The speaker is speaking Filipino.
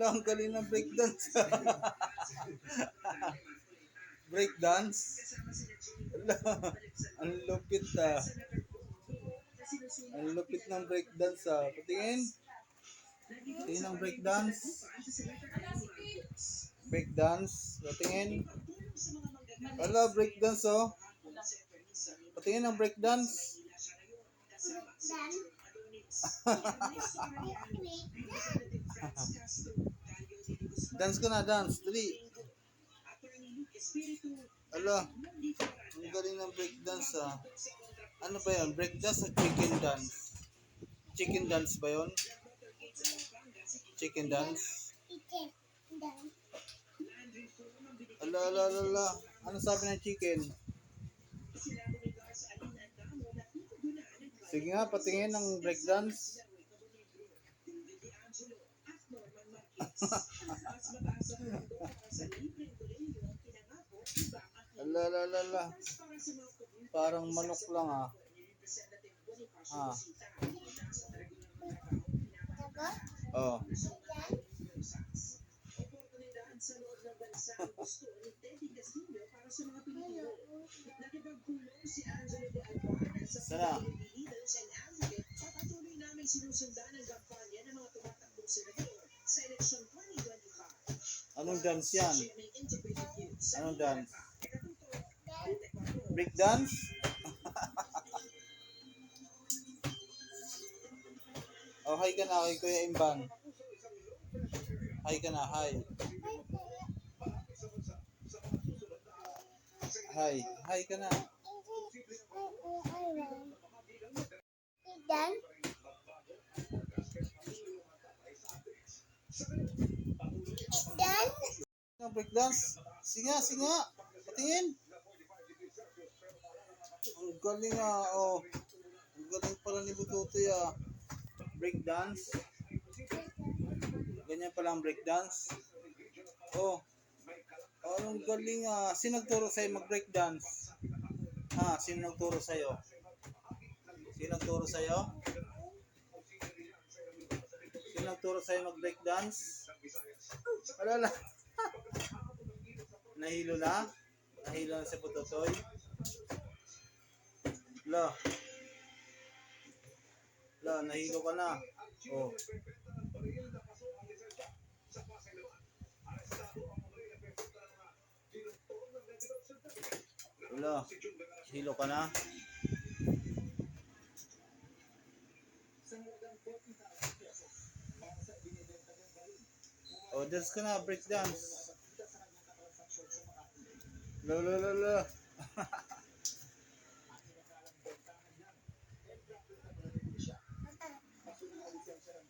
Wala, ang galing ng breakdance. breakdance? Ang lupit ah. Ang lupit ng breakdance ah. Patingin. Patingin ng breakdance. Breakdance. Patingin. Wala, breakdance oh. Patingin ng breakdance. Dance ka na, dance. Dali. Ala, ang galing ng breakdance ah. Ano ba yun? Breakdance o chicken dance? Chicken dance ba yun? Chicken dance? Ala, ala, ala, ala. Ano sabi ng chicken? Sige nga, patingin ng breakdance. Ala, ala, ala, ala. Parang manok lang ah. Ah. Oh. Sana. Anong dance yan? Anong dance? Break dance? oh, hi ka na kay Kuya Imban. Hi ka na, hi. Hi, hi ka na. Dan, dan, Ang break dance? Singa, singa. Patingin. Galing ah, oh. Ang galing pala ni Bututoy ah. Break dance. Ganyan pala ang break dance. Oh. Oh, ang galing ah. Sino nagturo sa'yo mag-break dance? Ha? Sino nagturo sa'yo? Sino nagturo sa'yo? Sino nagturo sa'yo mag-break dance? Wala lang. Nahilo na? Nahilo na si Bututoy? La. La, nahilo ka na. Oh. Wala. Hilo ka na? Oh, dance ka break dance. La la la la.